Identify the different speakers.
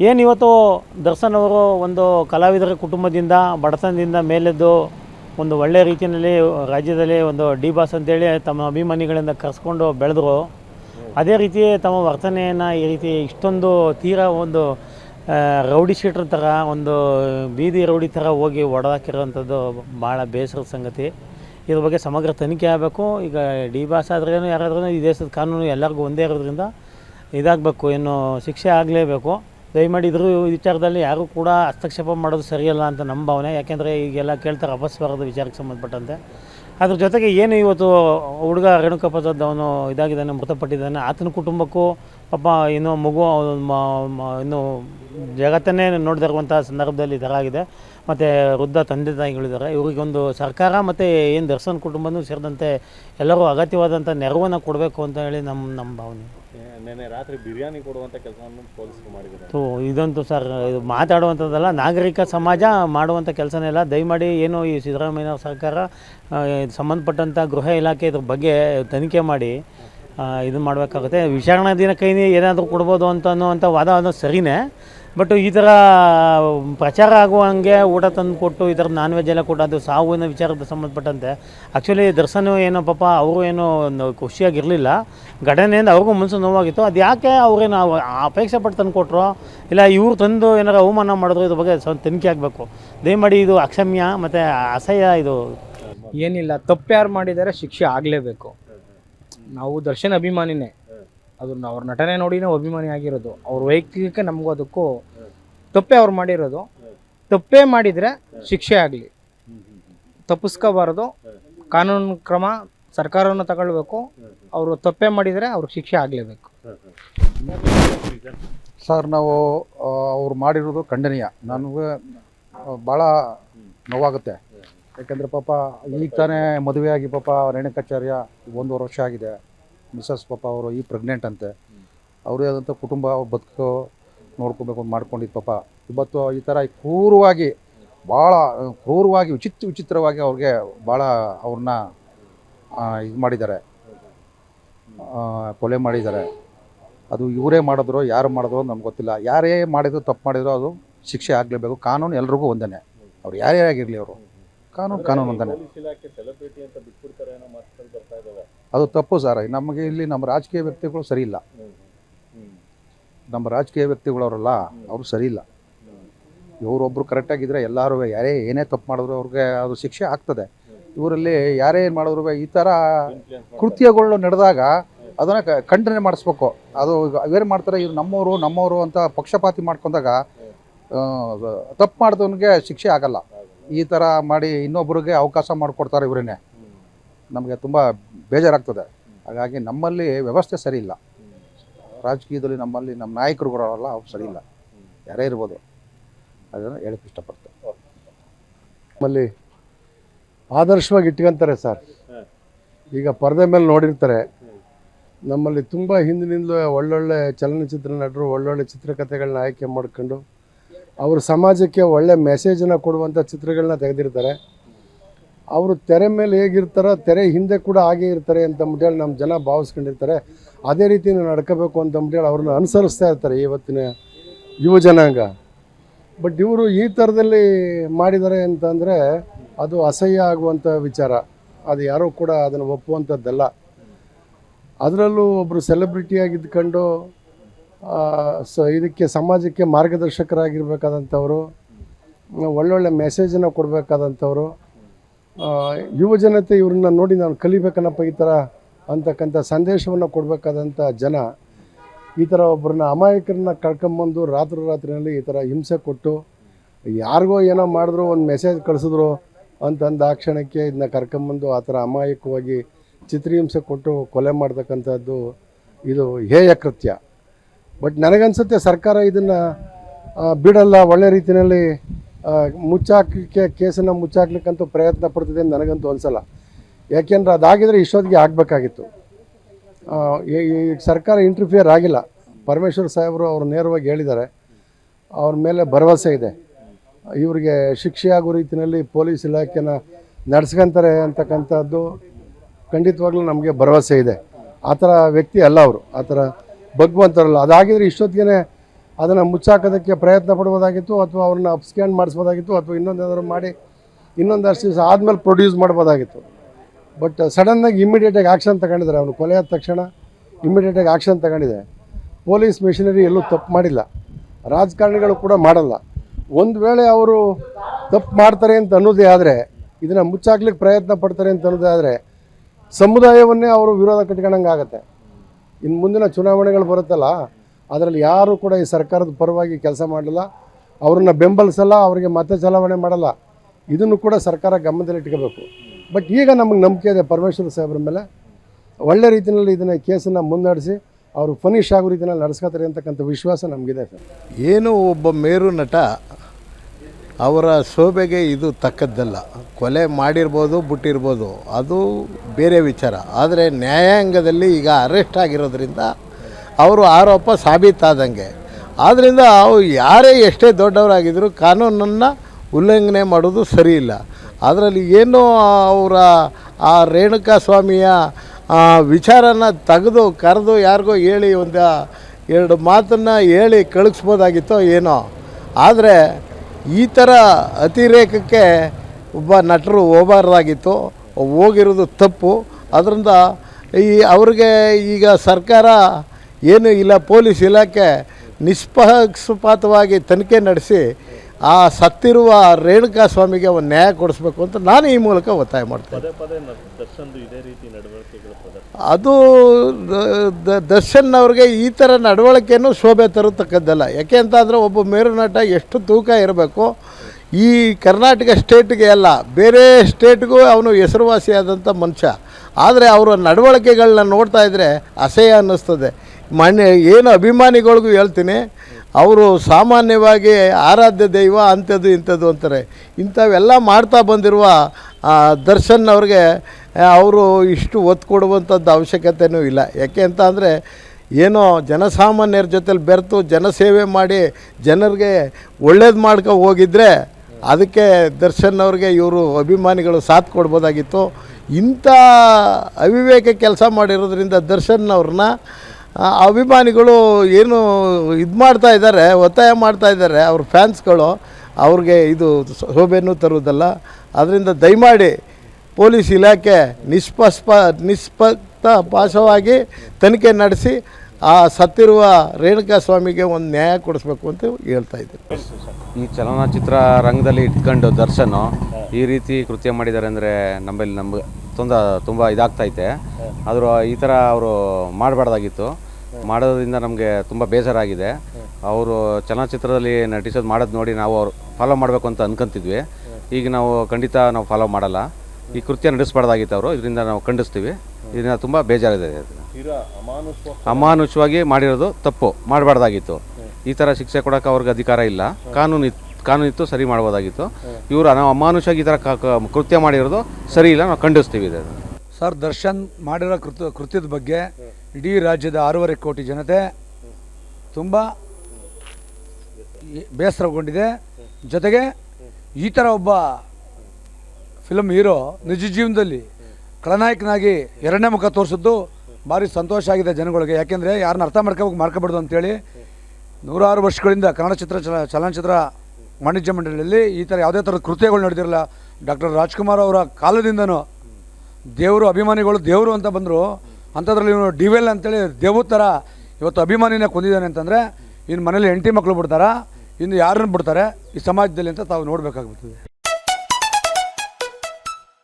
Speaker 1: ಏನು ಇವತ್ತು ದರ್ಶನ್ ಅವರು ಒಂದು ಕಲಾವಿದರ ಕುಟುಂಬದಿಂದ, ಬಡತನದಿಂದ ಮೇಲೆದ್ದು ಒಂದು ಒಳ್ಳೆಯ ರೀತಿಯಲ್ಲಿ ರಾಜ್ಯದಲ್ಲಿ ಒಂದು ಡಿ ಬಾಸ್ ಅಂತೇಳಿ ತಮ್ಮ ಅಭಿಮಾನಿಗಳಿಂದ ಕರೆಸ್ಕೊಂಡು ಬೆಳೆದ್ರು. ಅದೇ ರೀತಿ ತಮ್ಮ ವರ್ತನೆಯನ್ನು ಈ ರೀತಿ ಇಷ್ಟೊಂದು ತೀರಾ ಒಂದು ರೌಡಿ ಶೀಟ್ರ್ ಥರ ಒಂದು ಬೀದಿ ರೌಡಿ ಥರ ಹೋಗಿ ಒಡೆದಾಕಿರೋವಂಥದ್ದು ಭಾಳ ಬೇಸರದ ಸಂಗತಿ. ಇದ್ರ ಬಗ್ಗೆ ಸಮಗ್ರ ತನಿಖೆ ಆಗಬೇಕು. ಈಗ ಡಿ ಬಾಸ್ ಆದ್ರೇನು ಯಾರಾದ್ರೂ ಈ ದೇಶದ ಕಾನೂನು ಎಲ್ಲರಿಗೂ ಒಂದೇ ಇರೋದ್ರಿಂದ ಇದಾಗಬೇಕು. ಏನು ಶಿಕ್ಷೆ ಆಗಲೇಬೇಕು. ದಯಮಾಡಿ ಇದ್ರ ವಿಚಾರದಲ್ಲಿ ಯಾರೂ ಕೂಡ ಹಸ್ತಕ್ಷೇಪ ಮಾಡೋದು ಸರಿಯಲ್ಲ ಅಂತ ನಮ್ಮ ಭಾವನೆ. ಯಾಕೆಂದರೆ ಈಗೆಲ್ಲ ಕೇಳ್ತಾರೆ ಅಪಸ್ವರದ ವಿಚಾರಕ್ಕೆ ಸಂಬಂಧಪಟ್ಟಂತೆ. ಅದ್ರ ಜೊತೆಗೆ ಏನು ಇವತ್ತು ಹುಡುಗ ರೇಣುಕಪ್ಪದ ಅವನು ಇದಾಗಿದ್ದಾನೆ, ಮೃತಪಟ್ಟಿದ್ದಾನೆ, ಆತನ ಕುಟುಂಬಕ್ಕೂ ಪಾಪ ಇನ್ನೂ ಮಗು ಇನ್ನು ಜಗತ್ತನ್ನೇ ನೋಡ್ತಾ ಇರುವಂಥ ಸಂದರ್ಭದಲ್ಲಿ ಈ ಥರ ಆಗಿದೆ. ಮತ್ತು ವೃದ್ಧ ತಂದೆ ತಾಯಿಗಳಿದ್ದಾರೆ. ಇವರಿಗೊಂದು ಸರ್ಕಾರ ಮತ್ತು ಏನು ದರ್ಶನ್ ಕುಟುಂಬನೂ ಸೇರಿದಂತೆ ಎಲ್ಲರೂ ಅಗತ್ಯವಾದಂಥ ನೆರವನ್ನು ಕೊಡಬೇಕು ಅಂತ ಹೇಳಿ ನಮ್ಮ ನಮ್ಮ ಭಾವನೆ.
Speaker 2: ನೆನೆ ರಾತ್ರಿ ಬಿರಿಯಾನಿ ಕೊಡುವಂಥ ಕೆಲಸವನ್ನು ಪೊಲೀಸರು ಮಾಡಿದ್ದಾರೆ.
Speaker 1: ಸೊ ಇದಂತೂ ಸರ್ ಇದು ಮಾತಾಡುವಂಥದ್ದಲ್ಲ ನಾಗರಿಕ ಸಮಾಜ ಮಾಡುವಂಥ ಕೆಲಸನೇ ಇಲ್ಲ. ದಯಮಾಡಿ ಏನು ಈ ಸಿದ್ದರಾಮಯ್ಯ ಸರ್ಕಾರ ಸಂಬಂಧಪಟ್ಟಂಥ ಗೃಹ ಇಲಾಖೆ ಇದ್ರ ಬಗ್ಗೆ ತನಿಖೆ ಮಾಡಿ. ಇದು ಮಾಡಬೇಕಾಗುತ್ತೆ. ವಿಚಾರಣಾ ದಿನ ಕೈ ಏನಾದರೂ ಕೊಡ್ಬೋದು ಅಂತ ಅನ್ನುವಂಥ ವಾದ ಅನ್ನೋದು ಸರಿನೇ. ಬಟ್ ಈ ಥರ ಪ್ರಚಾರ ಆಗುವಂಗೆ ಊಟ ತಂದು ಕೊಟ್ಟು ಈ ಥರ ನಾನ್ ವೆಜ್ ಎಲ್ಲ ಕೊಟ್ಟು ಅದು ಸಾವಿನ ವಿಚಾರಕ್ಕೆ ಸಂಬಂಧಪಟ್ಟಂತೆ ಆ್ಯಕ್ಚುಲಿ ದರ್ಶನ ಏನೋ ಪಾಪ ಅವರು ಏನೋ ಖುಷಿಯಾಗಿರಲಿಲ್ಲ. ಘಟನೆಯಿಂದ ಅವ್ರಿಗೂ ಮನಸ್ಸು ನೋವಾಗಿತ್ತು. ಅದು ಯಾಕೆ ಅವ್ರೇನು ಅವ- ಅಪೇಕ್ಷೆ ಪಟ್ಟು ತಂದು ಕೊಟ್ಟರು ಇಲ್ಲ ಇವ್ರು ತಂದು ಏನಾರು ಅವಮಾನ ಮಾಡಿದ್ರು ಇದ್ರ ಬಗ್ಗೆ ಸ್ವಲ್ಪ ತನಿಖೆ ಆಗಬೇಕು. ದಯಮಾಡಿ ಇದು ಅಕ್ಷಮ್ಯ ಮತ್ತು ಅಸಹ್ಯ ಇದು.
Speaker 3: ಏನಿಲ್ಲ, ತಪ್ಪು ಯಾರು ಮಾಡಿದ್ದಾರೆ ಶಿಕ್ಷೆ ಆಗಲೇಬೇಕು. ನಾವು ದರ್ಶನ್ ಅಭಿಮಾನಿನೇ. ಅದು ಅವ್ರ ನಟನೆ ನೋಡಿ ನಾವು ಅಭಿಮಾನಿ ಆಗಿರೋದು. ಅವ್ರ ವೈಯಕ್ತಿಕ ನಮಗೂ ಅದಕ್ಕೂ ತಪ್ಪೇ ಅವ್ರು ಮಾಡಿರೋದು. ತಪ್ಪೇ ಮಾಡಿದರೆ ಶಿಕ್ಷೆ ಆಗಲಿ. ತಪ್ಪಿಸ್ಕೋಬಾರ್ದು. ಕಾನೂನು ಕ್ರಮ ಸರ್ಕಾರವನ್ನು ತಗೊಳ್ಬೇಕು. ಅವರು ತಪ್ಪೇ ಮಾಡಿದರೆ ಅವ್ರಿಗೆ ಶಿಕ್ಷೆ ಆಗಲೇಬೇಕು.
Speaker 4: ಸರ್ ನಾವು ಅವ್ರು ಮಾಡಿರೋದು ಖಂಡನೀಯ. ನನಗೆ ಭಾಳ ನೋವಾಗುತ್ತೆ. ಯಾಕಂದರೆ ಪಾಪ ಈಗ ತಾನೇ ಮದುವೆಯಾಗಿ ಪಾಪ ರೇಣುಕಾಚಾರ್ಯ ಒಂದೂವರೆ ವರ್ಷ ಆಗಿದೆ. ಮಿಸಸ್ ಪಾಪ ಅವರು ಈ ಪ್ರೆಗ್ನೆಂಟ್ ಅಂತೆ. ಅವರೇ ಆದಂಥ ಕುಟುಂಬ ಬದುಕು ನೋಡ್ಕೋಬೇಕು ಅಂತ ಮಾಡ್ಕೊಂಡಿದ್ದು ಪಾಪ. ಇವತ್ತು ಈ ಥರ ಕ್ರೂರವಾಗಿ ಭಾಳ ಕ್ರೂರವಾಗಿ ವಿಚಿತ್ರ ವಿಚಿತ್ರವಾಗಿ ಅವ್ರಿಗೆ ಭಾಳ ಅವ್ರನ್ನ ಇದು ಮಾಡಿದ್ದಾರೆ. ಕೊಲೆ ಮಾಡಿದ್ದಾರೆ. ಅದು ಇವರೇ ಮಾಡಿದ್ರು, ಯಾರು ಮಾಡಿದ್ರು ನಮ್ಗೆ ಗೊತ್ತಿಲ್ಲ. ಯಾರೇ ಮಾಡಿದ್ರು, ತಪ್ಪು ಮಾಡಿದ್ರು, ಅದು ಶಿಕ್ಷೆ ಆಗಲೇಬೇಕು. ಕಾನೂನು ಎಲ್ರಿಗೂ ಒಂದೇ ಅವ್ರು ಯಾರೇ ಆಗಿರಲಿ ಅವರು. ಕಾನೂನು ಕಾನೂನು
Speaker 2: ಅಂತಾನೆ.
Speaker 4: ಅದು ತಪ್ಪು ಸರ್. ನಮಗೆ ಇಲ್ಲಿ ನಮ್ಮ ರಾಜಕೀಯ ವ್ಯಕ್ತಿಗಳು ಸರಿ ಇಲ್ಲ. ನಮ್ಮ ರಾಜಕೀಯ ವ್ಯಕ್ತಿಗಳವರಲ್ಲ ಅವರು ಸರಿ ಇಲ್ಲ. ಇವರೊಬ್ಬರು ಕರೆಕ್ಟಾಗಿದ್ದರೆ ಎಲ್ಲರೂ ಯಾರೇ ಏನೇ ತಪ್ಪು ಮಾಡಿದ್ರು ಅವ್ರಿಗೆ ಅದು ಶಿಕ್ಷೆ ಆಗ್ತದೆ. ಇವರಲ್ಲಿ ಯಾರೇ ಏನು ಮಾಡಿದ್ರು ಈ ಥರ ಕೃತ್ಯಗಳು ನಡೆದಾಗ ಅದನ್ನು ಖಂಡನೆ ಮಾಡಿಸ್ಬೇಕು. ಅದು ಇವೇನು ಮಾಡ್ತಾರೆ ಇವ್ರು ನಮ್ಮವರು ನಮ್ಮವರು ಅಂತ ಪಕ್ಷಪಾತಿ ಮಾಡ್ಕೊಂಡಾಗ ತಪ್ಪು ಮಾಡಿದವನಿಗೆ ಶಿಕ್ಷೆ ಆಗಲ್ಲ. ಈ ಥರ ಮಾಡಿ ಇನ್ನೊಬ್ಬರಿಗೆ ಅವಕಾಶ ಮಾಡಿಕೊಡ್ತಾರೆ ಇವರನ್ನೇ ನಮಗೆ ತುಂಬ ಬೇಜಾರಾಗ್ತದೆ. ಹಾಗಾಗಿ ನಮ್ಮಲ್ಲಿ ವ್ಯವಸ್ಥೆ ಸರಿ ಇಲ್ಲ. ರಾಜಕೀಯದಲ್ಲಿ ನಮ್ಮಲ್ಲಿ ನಮ್ಮ ನಾಯಕರುಗಳಲ್ಲ, ಅವ್ರು ಸರಿ ಇಲ್ಲ. ಯಾರೇ ಇರ್ಬೋದು. ಅದನ್ನು ಹೇಳಕ್ಕೆ ಇಷ್ಟಪಡ್ತೇವೆ
Speaker 5: ನಮ್ಮಲ್ಲಿ ಆದರ್ಶವಾಗಿ ಇಟ್ಕೊಂತಾರೆ ಸರ್. ಈಗ ಪರದೆ ಮೇಲೆ ನೋಡಿರ್ತಾರೆ. ನಮ್ಮಲ್ಲಿ ತುಂಬ ಹಿಂದಿನಿಂದಲೂ ಒಳ್ಳೊಳ್ಳೆ ಚಲನಚಿತ್ರ ನಟರು, ಒಳ್ಳೊಳ್ಳೆ ಚಿತ್ರಕಥೆಗಳನ್ನ ಆಯ್ಕೆ ಮಾಡ್ಕೊಂಡು ಅವರು ಸಮಾಜಕ್ಕೆ ಒಳ್ಳೆ ಮೆಸೇಜನ್ನು ಕೊಡುವಂಥ ಚಿತ್ರಗಳನ್ನ ತೆಗೆದಿರ್ತಾರೆ. ಅವರು ತೆರೆ ಮೇಲೆ ಹೇಗಿರ್ತಾರೋ ತೆರೆ ಹಿಂದೆ ಕೂಡ ಹಾಗೆ ಇರ್ತಾರೆ ಅಂತ ಅಂದ್ಬಿಟ್ಟೇಳಿ ನಮ್ಮ ಜನ ಭಾವಿಸ್ಕೊಂಡಿರ್ತಾರೆ. ಅದೇ ರೀತಿ ನಡ್ಕೋಬೇಕು ಅಂತ ಅಂದ್ಬಿಟ್ಟೇಳಿ ಅವ್ರನ್ನ ಅನುಸರಿಸ್ತಾ ಇರ್ತಾರೆ ಇವತ್ತಿನ ಯುವ ಜನಾಂಗ. ಬಟ್ ಇವರು ಈ ಥರದಲ್ಲಿ ಮಾಡಿದ್ದಾರೆ ಅಂತಂದರೆ ಅದು ಅಸಹ್ಯ ಆಗುವಂಥ ವಿಚಾರ. ಅದು ಯಾರೂ ಕೂಡ ಅದನ್ನು ಒಪ್ಪುವಂಥದ್ದಲ್ಲ ಅದರಲ್ಲೂ ಒಬ್ಬರು ಸೆಲೆಬ್ರಿಟಿಯಾಗಿದ್ಕೊಂಡು ಸ ಇದಕ್ಕೆ ಸಮಾಜಕ್ಕೆ ಮಾರ್ಗದರ್ಶಕರಾಗಿರ್ಬೇಕಾದಂಥವರು, ಒಳ್ಳೊಳ್ಳೆ ಮೆಸೇಜನ್ನು ಕೊಡಬೇಕಾದಂಥವ್ರು ಯುವ ಜನತೆ ಇವ್ರನ್ನ ನೋಡಿ ನಾನು ಕಲಿಬೇಕನ್ನಪ್ಪ ಈ ಥರ ಅಂತಕ್ಕಂಥ ಸಂದೇಶವನ್ನು ಕೊಡಬೇಕಾದಂಥ ಜನ, ಈ ಥರ ಒಬ್ಬರನ್ನ ಅಮಾಯಕರನ್ನ ಕಳ್ಕೊಂಬಂದು ರಾತ್ರಿ ರಾತ್ರಿನಲ್ಲಿ ಈ ಥರ ಹಿಂಸೆ ಕೊಟ್ಟು, ಯಾರಿಗೋ ಏನೋ ಮಾಡಿದ್ರು ಒಂದು ಮೆಸೇಜ್ ಕಳಿಸಿದ್ರು ಅಂತಂದ ಆ ಕ್ಷಣಕ್ಕೆ ಇದನ್ನ ಕರ್ಕೊಂಬಂದು ಆ ಥರ ಅಮಾಯಕವಾಗಿ ಚಿತ್ರಹಿಂಸೆ ಕೊಟ್ಟು ಕೊಲೆ ಮಾಡ್ತಕ್ಕಂಥದ್ದು ಇದು ಹೇಯ ಕೃತ್ಯ. ಬಟ್ ನನಗನ್ಸುತ್ತೆ ಸರ್ಕಾರ ಇದನ್ನು ಬಿಡಲ್ಲ, ಒಳ್ಳೆ ರೀತಿಯಲ್ಲಿ ಮುಚ್ಚಾಕಲಿಕ್ಕೆ, ಕೇಸನ್ನು ಮುಚ್ಚಾಕ್ಲಿಕ್ಕಂತೂ ಪ್ರಯತ್ನ ಪಡ್ತಿದೆ ಅಂತ ನನಗಂತೂ ಅನಿಸಲ್ಲ. ಯಾಕೆಂದ್ರೆ ಅದಾಗಿದ್ರೆ ಇಷ್ಟೊತ್ತಿಗೆ ಆಗಬೇಕಾಗಿತ್ತು. ಸರ್ಕಾರ ಇಂಟರ್ಫಿಯರ್ ಆಗಿಲ್ಲ. ಪರಮೇಶ್ವರ್ ಸಾಹೇಬರು ಅವರು ನೇರವಾಗಿ ಹೇಳಿದ್ದಾರೆ. ಅವ್ರ ಮೇಲೆ ಭರವಸೆ ಇದೆ. ಇವರಿಗೆ ಶಿಕ್ಷೆ ಆಗೋ ರೀತಿಯಲ್ಲಿ ಪೊಲೀಸ್ ಇಲಾಖೆನ ನಡೆಸ್ಕೊಂತಾರೆ ಅಂತಕ್ಕಂಥದ್ದು ಖಂಡಿತವಾಗ್ಲೂ ನಮಗೆ ಭರವಸೆ ಇದೆ. ಆ ಥರ ವ್ಯಕ್ತಿ ಅಲ್ಲ ಅವರು. ಆ ಥರ ಬಗ್ಗುವಂಥವ್ರಲ್ಲ ಅದಾಗಿದ್ರೆ ಇಷ್ಟೊತ್ತಿಗೆ ಅದನ್ನು ಮುಚ್ಚಾಕೋದಕ್ಕೆ ಪ್ರಯತ್ನ ಪಡ್ಬೋದಾಗಿತ್ತು ಅಥವಾ ಅವ್ರನ್ನ ಅಪ್ಸ್ಕ್ಯಾನ್ ಮಾಡಿಸ್ಬೋದಾಗಿತ್ತು ಅಥವಾ ಇನ್ನೊಂದೇನಾದ್ರು ಮಾಡಿ ಇನ್ನೊಂದಷ್ಟು ದಿವಸ ಆದಮೇಲೆ ಪ್ರೊಡ್ಯೂಸ್ ಮಾಡ್ಬೋದಾಗಿತ್ತು. ಬಟ್ ಸಡನ್ನಾಗಿ ಇಮ್ಮಿಡಿಯೇಟಾಗಿ ಆ್ಯಕ್ಷನ್ ತಗೊಂಡಿದ್ದಾರೆ ಅವನು. ಕೊಲೆ ಆದ ತಕ್ಷಣ ಇಮ್ಮಿಡಿಯೇಟಾಗಿ ಆ್ಯಕ್ಷನ್ ತಗೊಂಡಿದೆ. ಪೊಲೀಸ್ ಮೆಷಿನರಿ ಎಲ್ಲೂ ತಪ್ಪು ಮಾಡಿಲ್ಲ. ರಾಜಕಾರಣಿಗಳು ಕೂಡ ಮಾಡಲ್ಲ. ಒಂದು ವೇಳೆ ಅವರು ತಪ್ಪು ಮಾಡ್ತಾರೆ ಅಂತ ಅನ್ನೋದೇ ಆದರೆ, ಇದನ್ನು ಮುಚ್ಚಾಕ್ಲಿಕ್ಕೆ ಪ್ರಯತ್ನ ಪಡ್ತಾರೆ ಅಂತ ಅನ್ನೋದೇ ಆದರೆ, ಸಮುದಾಯವನ್ನೇ ಅವರು ವಿರೋಧ ಕಟ್ಕೊಂಡಂಗೆ ಆಗುತ್ತೆ ಇನ್ನು ಮುಂದಿನ ಚುನಾವಣೆಗಳು ಬರುತ್ತಲ್ಲ, ಅದರಲ್ಲಿ ಯಾರೂ ಕೂಡ ಈ ಸರ್ಕಾರದ ಪರವಾಗಿ ಕೆಲಸ ಮಾಡಲ್ಲ. ಅವ್ರನ್ನ ಬೆಂಬಲಿಸಲ್ಲ, ಅವರಿಗೆ ಮತ ಚಲಾವಣೆ ಮಾಡಲ್ಲ. ಇದನ್ನು ಕೂಡ ಸರ್ಕಾರ ಗಮನದಲ್ಲಿ ಇಟ್ಕೋಬೇಕು. ಬಟ್ ಈಗ ನಮಗೆ ನಂಬಿಕೆ ಇದೆ ಪರಮೇಶ್ವರ ಸಾಹೇಬ್ರ ಮೇಲೆ. ಒಳ್ಳೆ ರೀತಿಯಲ್ಲಿ ಇದನ್ನು ಕೇಸನ್ನು ಮುನ್ನಡೆಸಿ, ಅವರು ಫನಿಶ್ ಆಗೋ ರೀತಿಯಲ್ಲಿ ನಡೆಸ್ಕೊತಾರೆ ಅಂತಕ್ಕಂಥ ವಿಶ್ವಾಸ ನಮಗಿದೆ ಸರ್.
Speaker 6: ಏನು ಒಬ್ಬ ಮೇರು ನಟ ಅವರ ಶೋಭೆಗೆ ಇದು ತಕ್ಕದ್ದಲ್ಲ. ಕೊಲೆ ಮಾಡಿರ್ಬೋದು, ಬಿಟ್ಟಿರ್ಬೋದು. ಅದು ಬೇರೆ ವಿಚಾರ. ಆದರೆ ನ್ಯಾಯಾಂಗದಲ್ಲಿ ಈಗ ಅರೆಸ್ಟ್ ಆಗಿರೋದ್ರಿಂದ ಅವರು ಆರೋಪ ಸಾಬೀತಾದಂಗೆ. ಆದ್ದರಿಂದ ಅವು ಯಾರೇ ಎಷ್ಟೇ ದೊಡ್ಡವರಾಗಿದ್ದರೂ ಕಾನೂನನ್ನು ಉಲ್ಲಂಘನೆ ಮಾಡೋದು ಸರಿ ಇಲ್ಲ ಅದರಲ್ಲಿ ಏನೋ ಅವರ ಆ ರೇಣುಕಾ ಸ್ವಾಮಿಯ ವಿಚಾರನ ತೆಗೆದು ಕರೆದು ಯಾರಿಗೋ ಹೇಳಿ ಒಂದು ಎರಡು ಮಾತನ್ನು ಹೇಳಿ ಕಳಿಸ್ಬೋದಾಗಿತ್ತೋ ಏನೋ. ಆದರೆ ಈ ಥರ ಅತಿರೇಕಕ್ಕೆ ಒಬ್ಬ ನಟರು ಹೋಗಬಾರ್ದಾಗಿತ್ತು. ಹೋಗಿರೋದು ತಪ್ಪು. ಅದರಿಂದ ಈ ಅವ್ರಿಗೆ ಈಗ ಸರ್ಕಾರ ಏನು ಇಲ್ಲ, ಪೊಲೀಸ್ ಇಲಾಖೆ ನಿಷ್ಪಕ್ಷಪಾತವಾಗಿ ತನಿಖೆ ನಡೆಸಿ ಆ ಸತ್ತಿರುವ ರೇಣುಕಾ ಸ್ವಾಮಿಗೆ ಒಂದು ನ್ಯಾಯ ಕೊಡಿಸ್ಬೇಕು ಅಂತ ನಾನು ಈ ಮೂಲಕ ಒತ್ತಾಯ ಮಾಡ್ತೇನೆ. ಅದು ದರ್ಶನ್ ಅವ್ರಿಗೆ ಈ ಥರ ನಡವಳಿಕೆನೂ ಶೋಭೆ ತರತಕ್ಕದ್ದಲ್ಲ ಯಾಕೆ ಅಂತ ಅಂದರೆ ಒಬ್ಬ ಮೇರುನಾಟ ಎಷ್ಟು ತೂಕ ಇರಬೇಕು. ಈ ಕರ್ನಾಟಕ ಸ್ಟೇಟ್ಗೆ ಅಲ್ಲ ಬೇರೆ ಸ್ಟೇಟ್ಗೂ ಅವನು ಹೆಸರುವಾಸಿಯಾದಂಥ ಮನುಷ್ಯ. ಆದರೆ ಅವರ ನಡವಳಿಕೆಗಳನ್ನ ನೋಡ್ತಾ ಇದ್ದರೆ ಅಸಹ್ಯ ಅನ್ನಿಸ್ತದೆ. ಮಣ್ಣೆ ಏನು ಅಭಿಮಾನಿಗಳಿಗೂ ಹೇಳ್ತೀನಿ ಅವರು ಸಾಮಾನ್ಯವಾಗಿ ಆರಾಧ್ಯ ದೈವ ಅಂಥದ್ದು ಇಂಥದ್ದು ಅಂತಾರೆ. ಇಂಥವೆಲ್ಲ ಮಾಡ್ತಾ ಬಂದಿರುವ ದರ್ಶನ್ ಅವ್ರಿಗೆ ಅವರು ಇಷ್ಟು ಒತ್ತು ಕೊಡುವಂಥದ್ದು ಅವಶ್ಯಕತೆಯೂ ಇಲ್ಲ. ಯಾಕೆ ಅಂತ ಅಂದರೆ, ಏನೋ ಜನಸಾಮಾನ್ಯರ ಜೊತೆಲಿ ಬೆರೆತು ಜನಸೇವೆ ಮಾಡಿ ಜನರಿಗೆ ಒಳ್ಳೇದು ಮಾಡ್ಕೊ ಹೋಗಿದ್ದರೆ ಅದಕ್ಕೆ ದರ್ಶನ್ ಅವ್ರಿಗೆ ಇವರು ಅಭಿಮಾನಿಗಳು ಸಾಥ್ ಕೊಡ್ಬೋದಾಗಿತ್ತು. ಇಂಥ ಅವಿವೇಕ ಕೆಲಸ ಮಾಡಿರೋದ್ರಿಂದ ದರ್ಶನ್ ಅವ್ರನ್ನ ಅಭಿಮಾನಿಗಳು ಏನು ಇದು ಮಾಡ್ತಾ ಇದ್ದಾರೆ, ಒತ್ತಾಯ ಮಾಡ್ತಾ ಇದ್ದಾರೆ ಅವ್ರ ಫ್ಯಾನ್ಸ್ಗಳು, ಅವ್ರಿಗೆ ಇದು ಶೋಭೆಯನ್ನು ತರುವುದಲ್ಲ. ಅದರಿಂದ ದಯಮಾಡಿ ಪೊಲೀಸ್ ಇಲಾಖೆ ನಿಷ್ಪಸ್ಪ ನಿಷ್ಪಕ್ಷಪಾತವಾಗಿ ತನಿಖೆ ನಡೆಸಿ, ಆ ಸತ್ತಿರುವ ರೇಣುಕಾ ಸ್ವಾಮಿಗೆ ಒಂದು ನ್ಯಾಯ ಕೊಡಿಸ್ಬೇಕು ಅಂತ ಹೇಳ್ತಾ ಇದ್ದೀನಿ.
Speaker 7: ಈ ಚಲನಚಿತ್ರ ರಂಗದಲ್ಲಿ ಇಟ್ಕೊಂಡು ದರ್ಶನ್ ಈ ರೀತಿ ಕೃತ್ಯ ಮಾಡಿದ್ದಾರೆ ಅಂದರೆ ನಮ್ಮಲ್ಲಿ ನಮ್ಗೆ ತುಂಬ ತುಂಬ ಇದಾಗ್ತೈತೆ. ಆದರೂ ಈ ಥರ ಅವರು ಮಾಡಬಾರ್ದಾಗಿತ್ತು. ಮಾಡೋದ್ರಿಂದ ನಮಗೆ ತುಂಬ ಬೇಜಾರಾಗಿದೆ. ಅವರು ಚಲನಚಿತ್ರದಲ್ಲಿ ನಟಿಸೋದು ಮಾಡೋದು ನೋಡಿ ನಾವು ಅವ್ರು ಫಾಲೋ ಮಾಡಬೇಕು ಅಂತ ಅನ್ಕೊಂತಿದ್ವಿ. ಈಗ ನಾವು ಖಂಡಿತ ನಾವು ಫಾಲೋ ಮಾಡಲ್ಲ. ಈ ಕೃತ್ಯ ನಡೆಸಬಾರ್ದಾಗಿತ್ತು ಅವರು. ಇದರಿಂದ ನಾವು ಖಂಡಿಸ್ತೀವಿ. ಇದರಿಂದ ತುಂಬ ಬೇಜಾರಿದೆ ಅಮಾನುಷವಾಗಿ ಮಾಡಿರೋದು ತಪ್ಪು. ಮಾಡಬಾರ್ದಾಗಿತ್ತು. ಈ ಥರ ಶಿಕ್ಷೆ ಕೊಡೋಕೆ ಅವ್ರಿಗೆ ಅಧಿಕಾರ ಇಲ್ಲ. ಕಾನೂನು ಇತ್ತು ಕಾನೂನು ಇತ್ತು ಸರಿ ಮಾಡ್ಬೋದಾಗಿತ್ತು. ಇವರು ನಾವು ಅಮಾನುಷವಾಗಿ ಈ ಥರ ಕೃತ್ಯ ಮಾಡಿರೋದು ಸರಿ ಇಲ್ಲ ನಾವು ಖಂಡಿಸ್ತೀವಿ ಇದನ್ನು.
Speaker 8: ಸರ್ ದರ್ಶನ್ ಮಾಡಿರೋ ಕೃತ್ಯ ಕೃತ್ಯದ ಬಗ್ಗೆ ಇಡೀ ರಾಜ್ಯದ ಆರೂವರೆ ಕೋಟಿ ಜನತೆ ತುಂಬ ಬೇಸರಗೊಂಡಿದೆ. ಜೊತೆಗೆ ಈ ಥರ ಒಬ್ಬ ಫಿಲಮ್ ಹೀರೋ ನಿಜ ಜೀವನದಲ್ಲಿ ಖಳನಾಯಕನಾಗಿ ಎರಡನೇ ಮುಖ ತೋರಿಸಿದ್ದು ಭಾರಿ ಸಂತೋಷ ಆಗಿದೆ ಜನಗಳಿಗೆ. ಯಾಕೆಂದರೆ ಯಾರನ್ನ ಅರ್ಥ ಮಾಡ್ಕೋಬೇಕು ಮಾಡ್ಕೋಬಾರ್ದು ಅಂತೇಳಿ ನೂರಾರು ವರ್ಷಗಳಿಂದ ಕನ್ನಡ ಚಿತ್ರ ಚಲ ಚಲನಚಿತ್ರ ವಾಣಿಜ್ಯ ಮಂಡಳಿಯಲ್ಲಿ ಈ ಥರ ಯಾವುದೇ ಥರದ ಕೃತ್ಯಗಳು ನಡೆದಿರಲ್ಲ. ಡಾಕ್ಟರ್ ರಾಜ್ಕುಮಾರ್ ಅವರ ಕಾಲದಿಂದನೂ ದೇವರು ಅಭಿಮಾನಿಗಳು ದೇವರು ಅಂತ ಬಂದರು. ಅಂಥದ್ರಲ್ಲಿ ಇವನು ಡಿ ವೆಲ್ ಅಂತೇಳಿ ದೇವು ಥರ ಇವತ್ತು ಅಭಿಮಾನಿನ ಕೊಂದಿದ್ದಾನೆ ಅಂತಂದರೆ ಇನ್ನು ಮನೇಲಿ ಹೆಂಡತಿ ಮಕ್ಕಳು ಬಿಡ್ತಾರಾ? ಇನ್ನು ಯಾರನ್ನು ಬಿಡ್ತಾರೆ? ಈ ಸಮಾಜದಲ್ಲಿ ಅಂತ ತಾವು ನೋಡಬೇಕಾಗ್ಬಿಡ್ತದೆ.